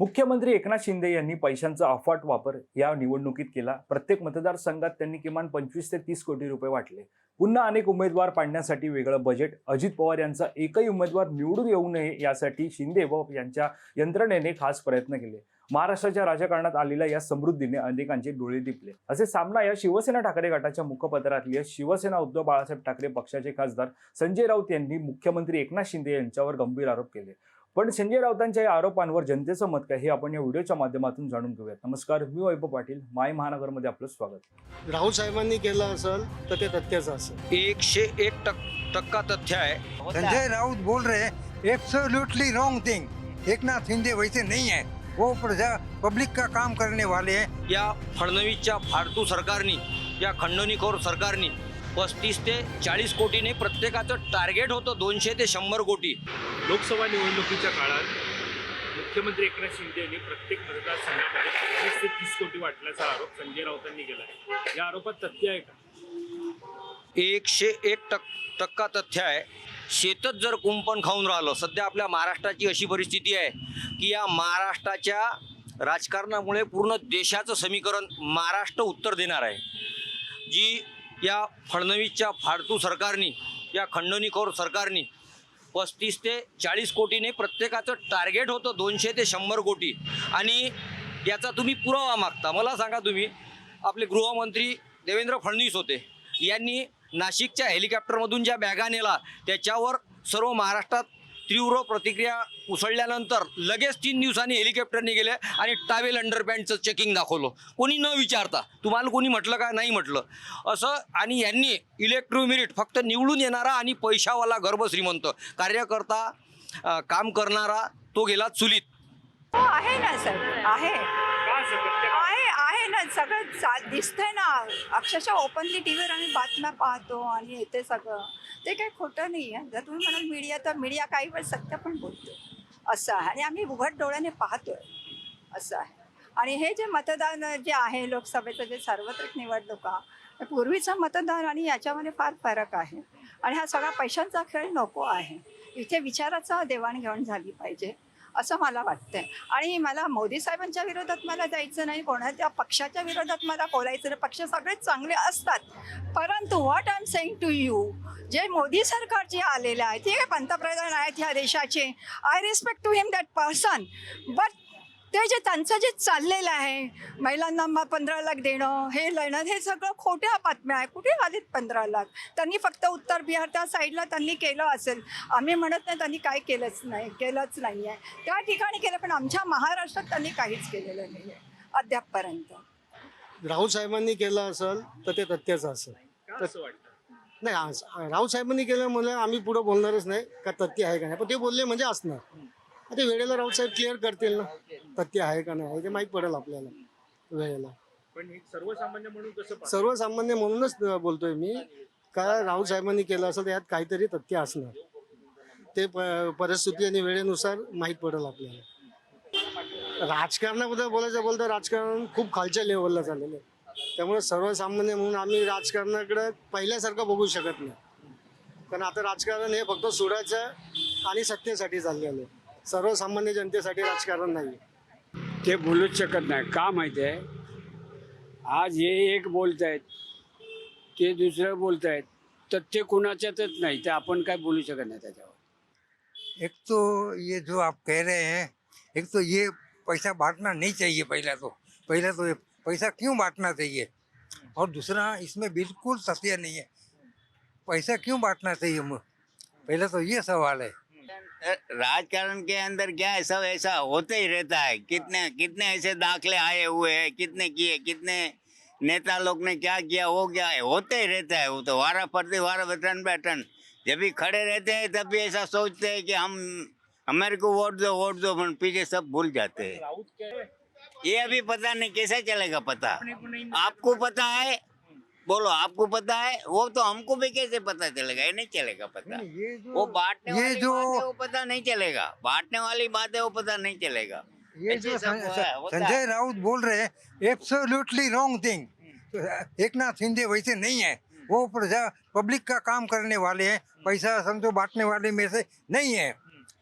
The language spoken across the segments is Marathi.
मुख्यमंत्री एकनाथ शिंदे यांनी पैशांचा अफाट वापर या निवडणुकीत केला. प्रत्येक मतदारसंघात त्यांनी किमान पंचवीस ते तीस कोटी रुपये वाटले. पुन्हा अनेक उमेदवार पाडण्यासाठी वेगळं बजेट अजित पवार यांचा एकही उमेदवार निवडून येऊ नये यासाठी शिंदे व यांच्या यंत्रणेने खास प्रयत्न केले. महाराष्ट्राच्या राजकारणात आलेल्या या समृद्धीने अनेकांचे डोळे दिपले असे सामना या शिवसेना ठाकरे गटाच्या मुखपत्रातली शिवसेना उद्धव बाळासाहेब ठाकरे पक्षाचे खासदार संजय राऊत यांनी मुख्यमंत्री एकनाथ शिंदे यांच्यावर गंभीर आरोप केले. पण संजय राऊतांच्या या आरोपांवर जनतेचं मत काय हे आपण या व्हिडिओच्या माध्यमातून जाणून घेऊयात. नमस्कार मी वैभव पाटील माय महानगरमध्ये आपलं स्वागत. राहुल साहेबांनी केलं असेल तर ते तथ्याचं असेल. एकशे एक टक टक्का तथ्य है संजय राउत बोल रहे हैं एब्सोल्युटली रॉन्ग थिंग एक नाथ शिंदे वैसे नहीं है. वो प्रजा पब्लिक का काम करने वाले हैं. या फडणवीसच्या फालतू सरकारनी या खंडणीखोर सरकारनी पस्तीस ते चाळीस कोटीने प्रत्येकाचं टार्गेट होतं दोनशे ते शंभर कोटी. लोकसभा निवडणुकीच्या काळात मुख्यमंत्री एकनाथ शिंदे यांनी प्रत्येक मतदारसंघामध्ये पंचवीस ते तीस कोटी वाटल्याचा आरोप संजय राऊतांनी केला या आरोपात तथ्य आहे का? एकशे एक टक टक्का तथ्य आहे. शेतच जर कुंपण खाऊन राहिलं सध्या आपल्या महाराष्ट्राची अशी परिस्थिती आहे की या महाराष्ट्राच्या राजकारणामुळे पूर्ण देशाचं समीकरण महाराष्ट्र उत्तर देणार आहे. जी या फडणवीसच्या फालतू सरकारनी या खंडणीखोर सरकारनी पस्तीस ते चाळीस कोटीने प्रत्येकाचं टार्गेट होतं दोनशे ते शंभर कोटी. आणि याचा तुम्ही पुरावा मागता. मला सांगा तुम्ही आपले गृहमंत्री देवेंद्र फडणवीस होते. यांनी नाशिकच्या हेलिकॉप्टरमधून ज्या बॅगा नेला त्याच्यावर सर्व महाराष्ट्रात तीव्र प्रतिक्रिया उसळल्यानंतर लगेच तीन दिवसांनी हेलिकॉप्टरने गेले आणि टावेल अंडरपॅन्टचं चेकिंग दाखवलं. कोणी न विचारता. तुम्हाला कोणी म्हटलं का? नाही म्हटलं. असं आणि यांनी इलेक्ट्रोमिरिट फक्त निवडून येणारा आणि पैशावाला गर्भश्रीमंत कार्यकर्ता काम करणारा तो गेला चुलीत. हो, आहे ना सर. आहे. आहे आहे ना. सगळं दिसतंय ना. अक्षरशः ओपनली टी व्हीवर आम्ही बातम्या पाहतो आणि येते सगळं. ते काही खोटं नाही आहे. जर तुम्ही म्हणाल मीडिया तर मीडिया काही वेळ सत्य पण बोलतो. असं आहे. आणि आम्ही उघड डोळ्याने पाहतोय. असं आहे. आणि हे जे मतदान जे आहे लोकसभेचं जे सार्वत्रिक निवडणुका पूर्वीचं मतदान आणि याच्यामध्ये फार फरक आहे. आणि हा सगळा पैशांचा खेळ नको आहे. इथे विचाराचा देवाणघेवाण झाली पाहिजे. असं मला वाटतंय. आणि मला मोदी साहेबांच्या विरोधात मला जायचं नाही कोणाच्या पक्षाच्या विरोधात मला बोलायचं नाही. पक्ष सगळेच चांगले असतात. परंतु what I am saying to you जे मोदी सरकार जे आलेले आहे ते पंतप्रधान आहेत ह्या देशाचे. I respect to him that person but ते जे त्यांचं जे चाललेलं आहे महिलांना मग पंधरा लाख देणं हे लेणं हे सगळं खोट्या बातम्या आहे कुठे आलीत पंधरा लाख? त्यांनी फक्त उत्तर बिहार त्या साईडला त्यांनी केलं असेल. आम्ही म्हणत नाही त्यांनी काय केलंच नाही केलंच नाही आहे त्या ठिकाणी केलं पण आमच्या महाराष्ट्रात त्यांनी काहीच केलेलं नाही आहे अद्यापपर्यंत. राहुल साहेबांनी केलं असेल तर ते तथ्याचं असेल. असं वाटतं? नाही राहुल साहेबांनी केलं म्हणजे आम्ही पुढं बोलणारच नाही का तथ्य आहे का नाही. पण ते बोलले म्हणजे असणार. ते वेळेला राहुल साहेब क्लिअर करतील ना? तथ्य आहे का नाही? ते माहीत पडेल आपल्याला वेळेला. पण हे सर्वसामान्य म्हणून कसं? सर्वसामान्य म्हणूनच बोलतोय मी. का राहुल साहेबांनी केलं असेल तर यात काहीतरी तथ्य असणार. ते प- परिस्थिती आणि वेळेनुसार माहीत पडेल आपल्याला. राजकारणाबद्दल बोलायचं बोलतं राजकारण खूप खालच्या लेवलला झालेलं आहे. त्यामुळे सर्वसामान्य म्हणून आम्ही राजकारणाकडे पहिल्यासारखं बघू शकत नाही. कारण आता राजकारण हे फक्त सोडायचं आणि सत्तेसाठी चाललेलं आहे. सर्वसामान्य जनतेसाठी राजकारण नाही. आहे ते बोलूच शकत नाही. का माहिती आहे? आज हे एक बोलत आहेत ते दुसरं बोलत आहेत तर ते कुणाच्यातच नाही. ते आपण काय बोलू शकत नाही त्याच्यावर. एक तो ये जो आप कह रहे हैं एक तो ये पैसा बांटना नहीं चाहिए पहला तो। पहला तो ये पैसा क्यों बांटना चाहिए? और दूसरा इसमें बिल्कुल तथ्य नहीं है। पैसा क्यों बांटना चाहिए पहला तो ये सवाल है। राजकारण के अंदर क्या है? सब ऐसा होते ही रहता है। कितने कितने ऐसे दाखले आए हुए हैं? कितने किए कितने नेता लोग ने क्या किया वो क्या है? होते ही रहता है वो तो। वारा फरती वारा बटन बैठन जब भी खड़े रहते हैं तब भी ऐसा सोचते हैं कि हम हमारे को वोट दो वोट दो पीछे सब भूल जाते हैं। है ये अभी पता नहीं कैसे चलेगा पता। आपको पता है बोलो आपको पता है? वो तो हमको भी कैसे पता चलेगा? ये नहीं चलेगा पता। ये जो वो बांटने ये वाली जो बात है वो पता नहीं चलेगा। बांटने वाली बात है वो पता नहीं चलेगा। ये जो संजय राउत बोल रहे हैं एब्सोल्युटली रॉन्ग थिंग एक नाथ शिंदे वैसे नहीं है। वो प्रजा पब्लिक का काम करने वाले हैं। पैसा समझो बांटने वाले में से नहीं है।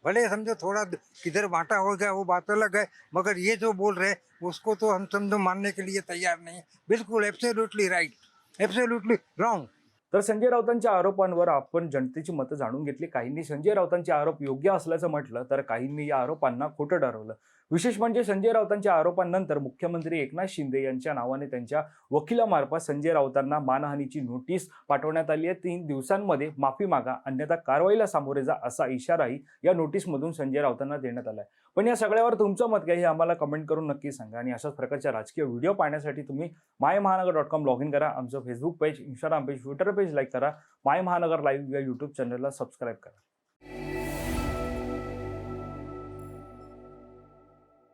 भले समझो थोड़ा किधर बांटा हो गया वो बात अलग है। मगर ये जो बोल रहे हैं उसको तो हम समझो मानने के लिए तैयार नहीं है। बिल्कुल एब्सोल्युटली राइट एब्सोल्युटली रॉन्ग तर संजय राऊतांच्या आरोपांवर आपण जनतेची मतं जाणून घेतली. काहींनी संजय राऊतांचे आरोप योग्य असल्याचं म्हटलं तर काहींनी या आरोपांना खोटं ठरवलं. विशेष म्हणजे संजय राऊतांच्या आरोपांनंतर मुख्यमंत्री एकनाथ शिंदे यांच्या नावाने त्यांच्या वकिलामार्फत संजय राऊतांना मानहानीची नोटीस पाठवण्यात आली आहे. तीन दिवसांमध्ये माफी मागा अन्यथा कारवाईला सामोरे जा असा इशाराही या नोटीसमधून संजय राऊतांना देण्यात आला आहे पण या सगळ्यावर तुमचं मत काय हे आम्हाला कमेंट करून नक्की सांगा. आणि अशाच प्रकारच्या राजकीय व्हिडिओ पाहण्यासाठी तुम्ही माय महानगर डॉट कॉम लॉग इन करा. आमचं Facebook page Instagram page Twitter page like करा माय महानगर लाईव्ह या यूट्यूब चॅनलला सबस्क्राईब करा.